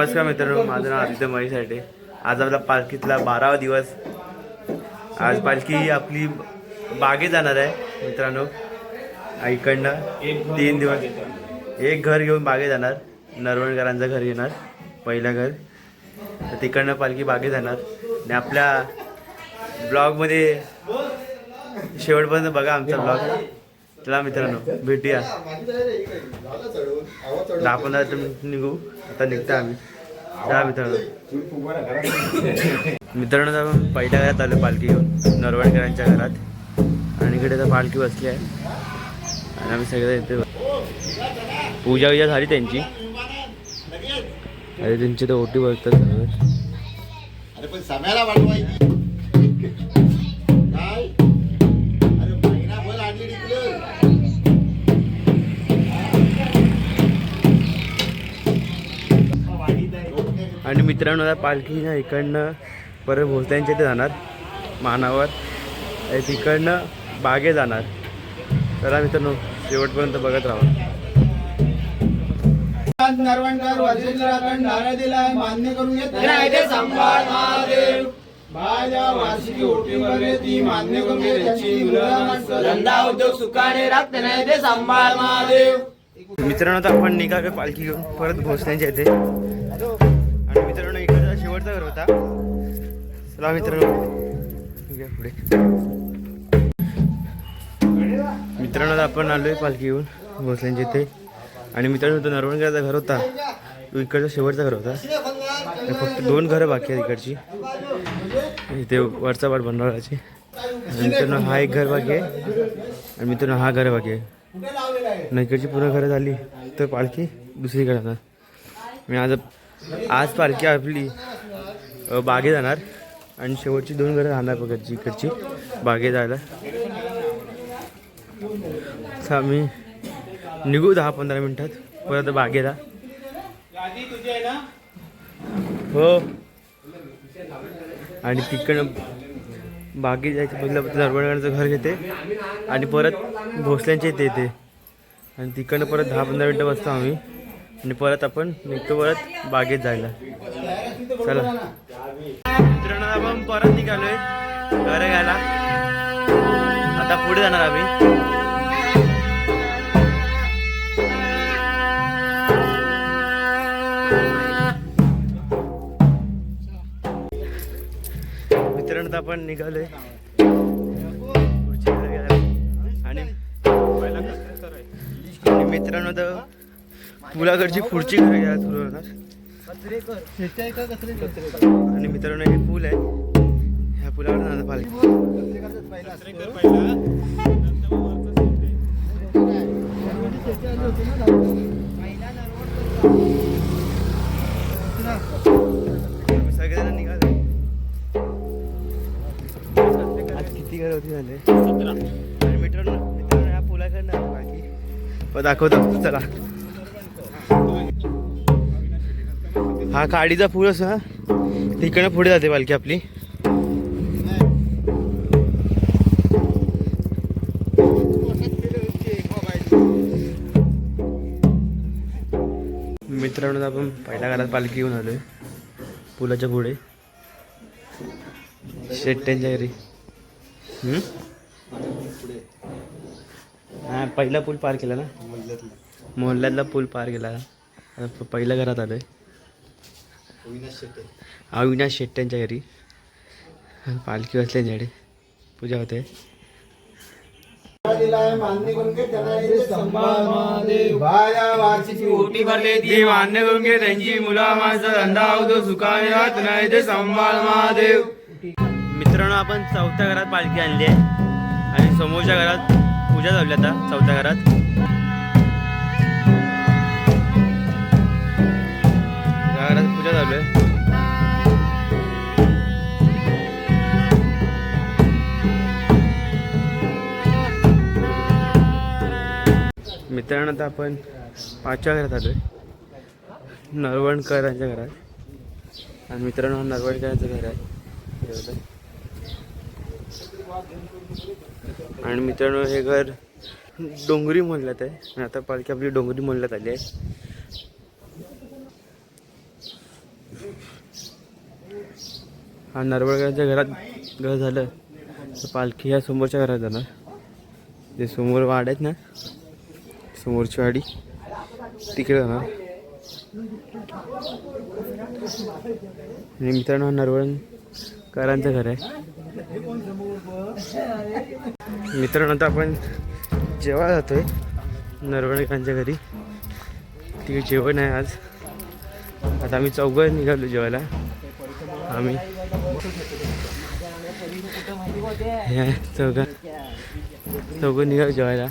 नमस्कार मित्रांनो माझं नाव आदित्य महेश साठे आज आपला पालखीतला बारावा दिवस. आज पालखी आपली बागे जाणार आहे मित्रांनो. इकडनं तीन दिवस एक घर घेऊन बागे जाणार. नरवणकरांचं घर येणार पहिलं घर. तर तिकडनं पालखी बागे जाणार. आणि आपल्या ब्लॉगमध्ये शेवटपर्यंत बघा आमचा ब्लॉग. चला मित्रांनो भेटूया. दहा पंधरा निघू आता निघतो आम्ही. चला मित्रांनो. मित्रांनो आपण पहिल्या घरात आलो पालखी घेऊन नरवडकरांच्या घरात. आणि इकडे तर पालखी बसली आहे. आणि आम्ही सगळे इथे पूजा विजा झाली त्यांची. अरे त्यांची तर ओटी बघतात सगळं. मित्रांनो आता पालखी ना इकडनं परत भोसल्यांच्या इथे जाणार मानावर. तिकडनं बागे जाणार. चला मित्रांनो शेवटपर्यंत बघत राहा. नरवणकर वर्षेश्वराकडे नारा दिलाय मान्य करून घेत महादेव वार्षिकी ती मान्य करून घे त्याची धंदा उद्योग सुखाने राखते नाही ते सांभाळ महादेव मित्रांनो आपण निघालो पालखी घेऊन परत भोसण्याच्या इथे. शेवटचा घर होता. चला मित्रांनो. पुढे. मित्रांनो आता आपण आलोय पालखी येऊन भोसल्यांच्या इथे. आणि मित्रांनो तो नरवणकरचा घर होता. तो इकडचा शेवटचा घर होता. फक्त दोन घरं बाकी आहेत इकडची. इथे वरचा वाट बनवायची मित्रांनो हा एक घर बाकी आहे. आणि मित्रांनो हा घर बाकी आहे. आणि इकडची पूर्ण घरं झाली तर पालखी दुसरीकडे आता मी आज आज पालखी आपली बागे जाणार. आणि शेवटची दोन घरं राहणार बघायची इकडची. बागे जायला. तर आम्ही निघू दहा पंधरा मिनिटात. परत बागेला. हो. आणि तिकडं बागे जायचं बघलं नरवणगाडचं घर घेते. आणि परत भोसल्यांच्या इथे येते. आणि तिकडनं परत दहा पंधरा मिनटं बसतो आम्ही. आणि परत आपण निघतो परत बागेत जायला. चला. मित्रांनो आपण परत निघालोय घर घ्यायला आता पुढे जाणार आम्ही. मित्रांनो तर आपण निघालोय. आणि मित्रांनो तर पुलाकडची पुढची घरं घ्यायला सुरू होणार. आणि मित्रांनो हे पूल आहे. ह्या पुलावर जाणार पालखी. आम्ही सगळेजण निघाले. आज किती घर होती झाले आणि मित्रांनो मित्रांनो या पुलाकडनं बाकी मग दाखवतो. चला. हा काडीचा पूल असा. तिकडनं पुढे जाते पालखी आपली. मित्रांनो आपण पहिल्या घरात पालखी घेऊन आलोय. पुलाच्या पुढे. शेट्ट्यांच्या घरी हम्म? हा पहिला पूल पार केला ना? मोहल्ल्यातला. पूल पार केला. पहिल्या घरात आलोय. अविनाश शेट्ट्यांच्या घरी. पालखी बसल्याच्याकडे पूजा होते. करून घे त्याची मुला धंदा होतो नाही ते संभाळ महादेव. मित्रांनो आपण चौथ्या घरात पालखी आणली आहे. आणि समोरच्या घरात पूजा झाली आता चौथ्या घरात. पूजा चालू आहे मित्रांनो आता आपण पाचव्या घरात आलो आहे नरवणकरांच्या घरात. आणि मित्रांनो हा नरवणकरांचं घर आहे. आणि मित्रांनो हे घर डोंगरी मोहल्ल्यात आहे. आणि आता पालखी आपली डोंगरी मोहल्ल्यात आली आहे. हा नरवळगावच्या घरात घर झालं. तर पालखी ह्या समोरच्या घरात जाणार. जे समोर वाड आहेत ना समोरची वाडी तिकडे जाणार. आणि मित्रांनो हा नरवळकरांचं घर आहे. मित्रांनो आता आपण जेव्हा जातोय नरवणकरांच्या घरी तिकडे जेवण आहे आज. आता आम्ही चौघं निघालो जेवायला. आम्ही हे चौघ. चौघं चौघं जेवायला.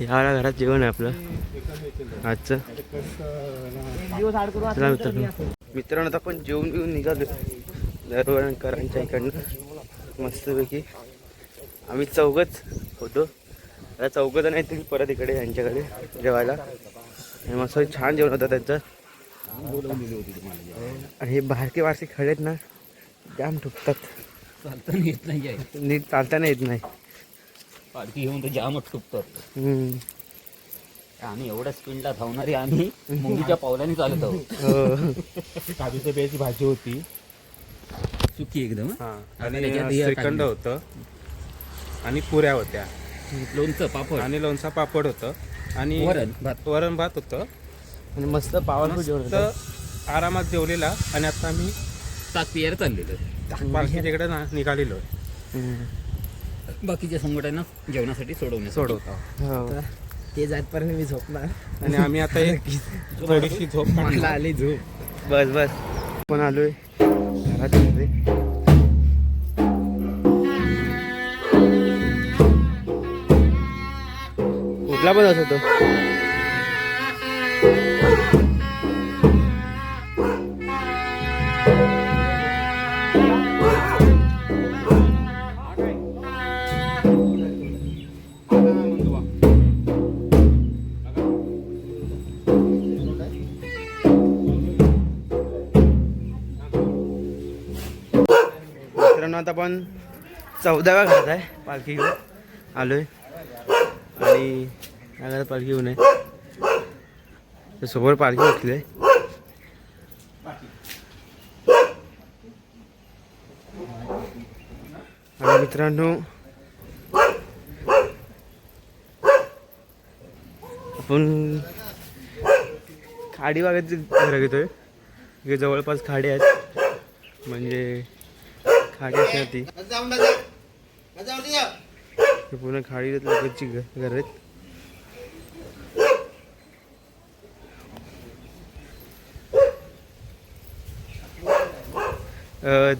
ह्या घरात जेवण आहे आपलं. आजचं. चला मित्रांनो. मित्रांनो आता आपण जेवून घेऊन निघालो. दरवळकरांच्या इकडनं. मस्तपैकी. आम्ही चौघच होतो. आता चौघं नाही तुम्ही परत इकडे यांच्याकडे जेवायला. आणि मस्त छान जेवण होतं त्यांचं. आणि हे बारके वारसे खडे आहेत ना. जाम ठुकतात चालता येत नाही आहे नीट चालताना येत नाही. पालखी घेऊन तर जामच हम्म. आम्ही एवढ्या स्पीडला धावणारी आम्ही मुंगीच्या पावलाने चालत आहोत. हो. काजूच्या बियाची भाजी होती. सुकी एकदम हा. आणि आणि त्याच्यात हे श्रीखंड टाकलं. होतं. आणि पुऱ्या होत्या. लोणचं पापड. आणि लोणचा पापड होतं. आणि वरण भात. वरण भात होतं. आणि मस्त पावरफुल जेवण आरामात जेवलेला. आणि आता आम्ही ताक पियार चाललेलं पालखी तिकडे निघालेलो हम्म. बाकीच्या संघटना जेवणासाठी सोडवण्यासाठी. सोडवतो. हो. ते जातपर्यंत मी झोपणार. आणि आम्ही आता एक थोडीशी झोप काढली. आली झोप. बस बस. पण आलोय घरात. कुठला पण असतो आता आपण चौदाव्या घरात आहे. पालखी घेऊन आलोय. आणि या घरात पालखी घेऊन आहे. तर समोर पालखी बसली आहे. आणि मित्रांनो आपण खाडी बागेत घरं घेतोय. जवळपास खाडी आहेत. म्हणजे खाडी असणार ती. पूर्ण खाडी लोकांची घर आहेत.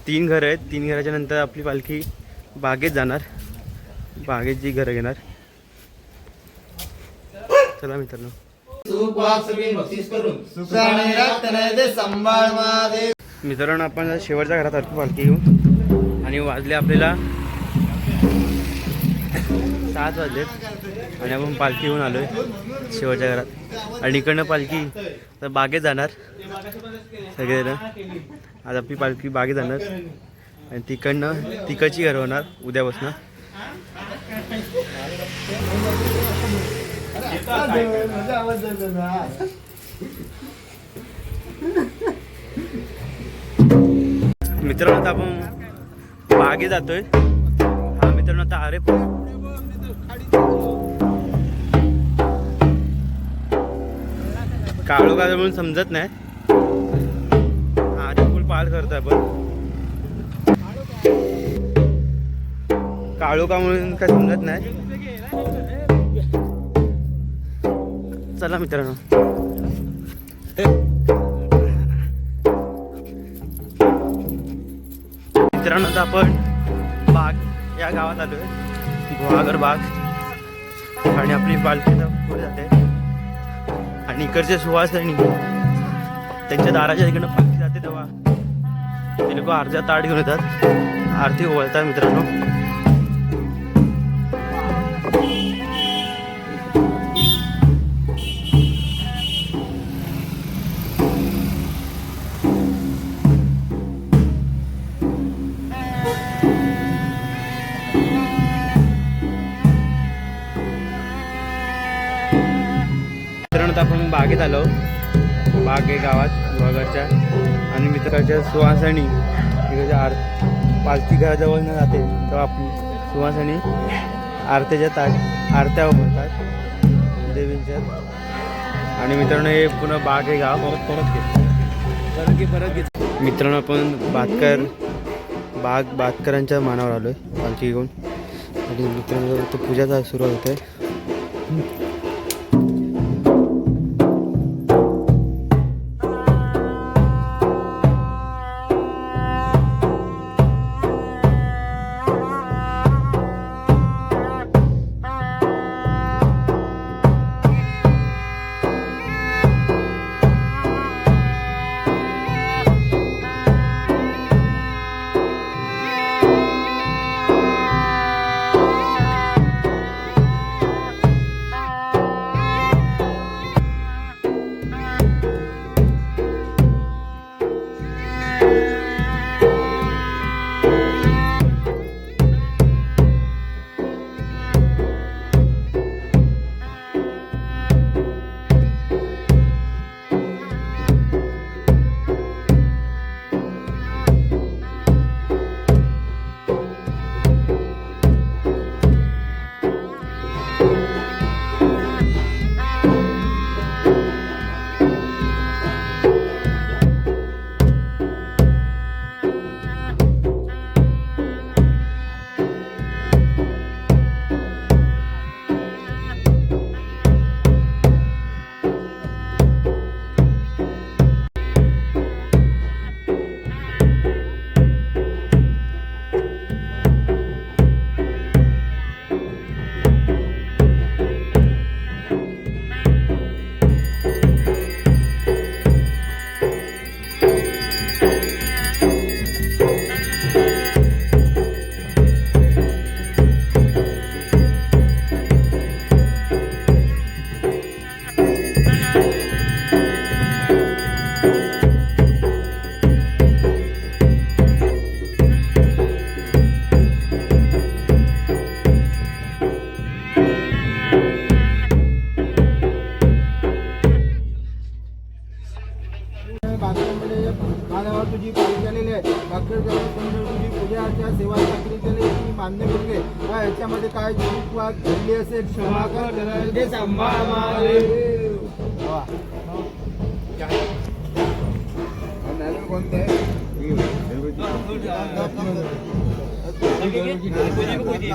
तीन घर आहेत. तीन घराच्या नंतर आपली पालखी बागेत जाणार. बागेत जी घरं घेणार. चला मित्रांनो. मित्रांनो आपण शेवटच्या घरात आलो पालखी घेऊन. आणि वाजले आपल्याला सात वाजलेत. आणि आपण पालखी घेऊन आलोय शेवटच्या घरात. आणि इकडनं पालखी तर बागेत जाणार. सगळेजण. आज आपली पालखी बागेत जाणार. आणि तिकडनं तिकडची घर होणार उद्यापासून. मित्रांनो आपण मागे जातोय. हा मित्रांनो आता अरे काळू काळ म्हणून समजत नाही. अरे पूल पार करतोय पण काळू का म्हणून काय समजत नाही. चला मित्रांनो. मित्रांनो आता आपण या गावात आलो आहे गुहागर बाग. आणि आपली पालखी पुढे जाते. आणि इकडचे सुवासनी त्यांच्या दाराच्या इकडनं पालखी जाते तेव्हा. ते लोक अर्ध्या ताट घेऊन येतात. आरती ओवळतात मित्रांनो. परत आपण बागेत आलो बाग आहे गावात गुहागरच्या आणि मित्राच्या सुवासानी तिकडच्या आर पालखी घराजवळ न जाते तेव्हा आपण सुवासानी आरत्याच्या ताट आरत्या म्हणतात देवींच्या. आणि मित्रांनो हे पुन्हा बाग आहे गाव. परत परत घे. परत घे परत घे. मित्रांनो आपण भातकर बाग भातकरांच्या मानावर आलो आहे पालखी घेऊन. आणि मित्रांनो तो पूजाचा सुरुवात होते.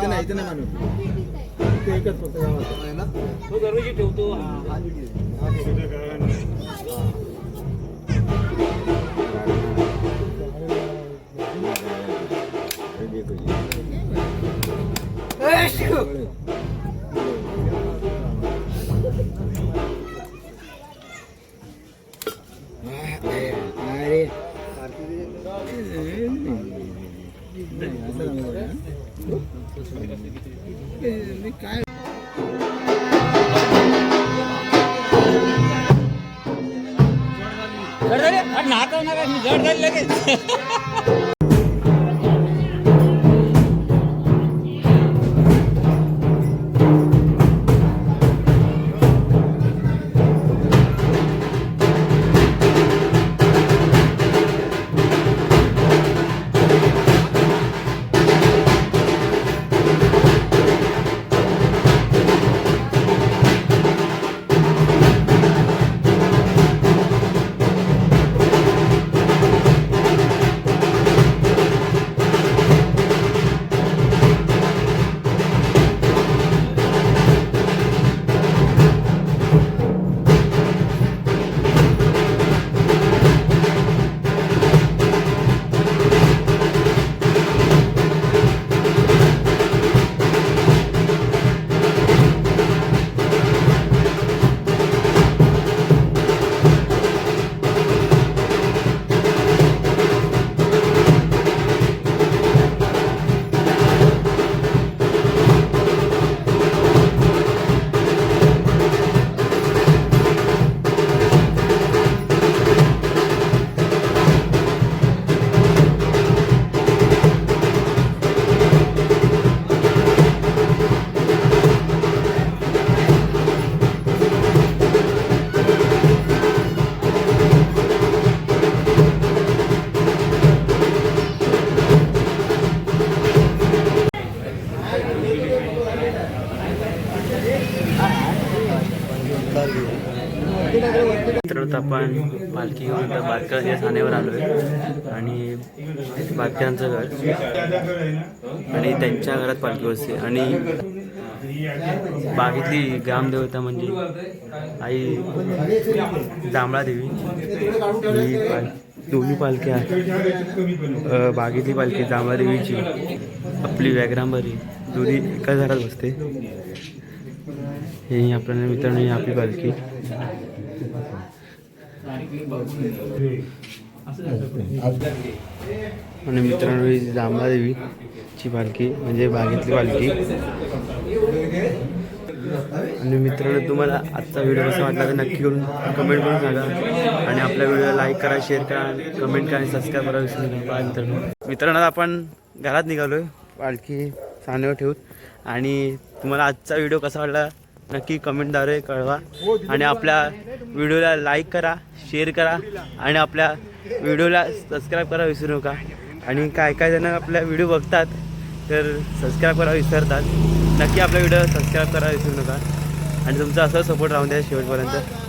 इथं नाही इथं नाही मानू इथं एकच फक्त गावात आहे ना? तो दरवर्षी ठेवतो काय जड जड झाली लगेच आपण पालखी घेऊन तर बादकर या ठाण्यावर आलो आहे. आणि बारक्यांचं घर. आणि त्यांच्या घरात पालखी बसते आणि बागेतली ग्रामदेवता म्हणजे आई जांभळा देवी. ही पाल दोन्ही पालख्या आहे बागेतली पालखी जांभळा देवीची. आपली व्याग्रांबरी दोन्ही एका घरात बसते. हे आपल्याला मित्रांनो ही आपली पालखी. आणि मित्रांनो ही जांभळा पालखी म्हणजे बागेतली पालखी. आणि मित्रांनो तुम्हाला आजचा व्हिडिओ कसा वाटला तर नक्की करून कमेंट करून सांगा. आणि आपल्या व्हिडिओला लाईक करा शेअर करा कमेंट करा आणि सबस्क्राईब करा विसरू नका. मित्रांनो. मित्रांनो आपण घरात निघालो आहे पालखी सानेवर ठेवून. आणि तुम्हाला आजचा व्हिडिओ कसा वाटला नक्की कमेंटद्वारे कळवा. आणि आपल्या व्हिडिओला लाईक करा. शेअर करा आणि आपल्या व्हिडिओला सबस्क्राईब करा विसरू नका. आणि काय काय जण आपल्या व्हिडिओ बघतात तर सबस्क्राईब करा विसरतात. नक्की आपल्या व्हिडिओ सबस्क्राईब करा विसरू नका. आणि तुमचा असा सपोर्ट राहून द्या शेवटपर्यंत.